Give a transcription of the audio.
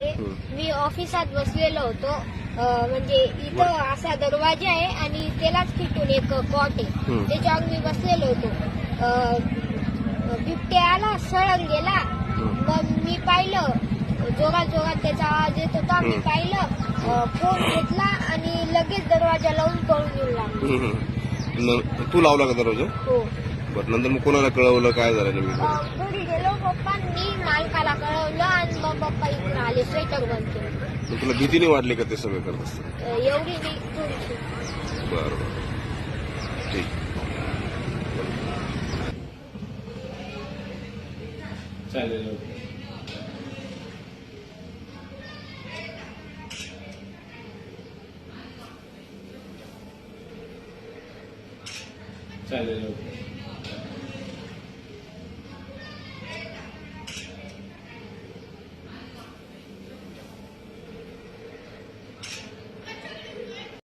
मी ऑफिसात बसलेलो होतो. म्हणजे इथं असा दरवाजा आहे आणि त्यालाच फिटून एक कॉट आहे. त्याच्यावर मी बसलेलो होतो. बिबट्या आला सळंग गेला. मग मी पाहिलं जोरात जोरात त्याचा आवाज येत होता. मी. पाहिलं फोन घेतला आणि लगेच दरवाजा लावून पळून येऊ तू लावला का दरवाजा? हो. बरं नंतर मग कोणाला कळवलं? काय झालं घरी गेलो पप्पांनी मालकाला कळवलं. आणि मग पप्पा इकडे आले स्वेटर बंद मग तुला भीती नाही वाटली का ते सगळं करत असताना? एवढी नाही थोडीशी बरं बरं. ठीक. चालेल चालेल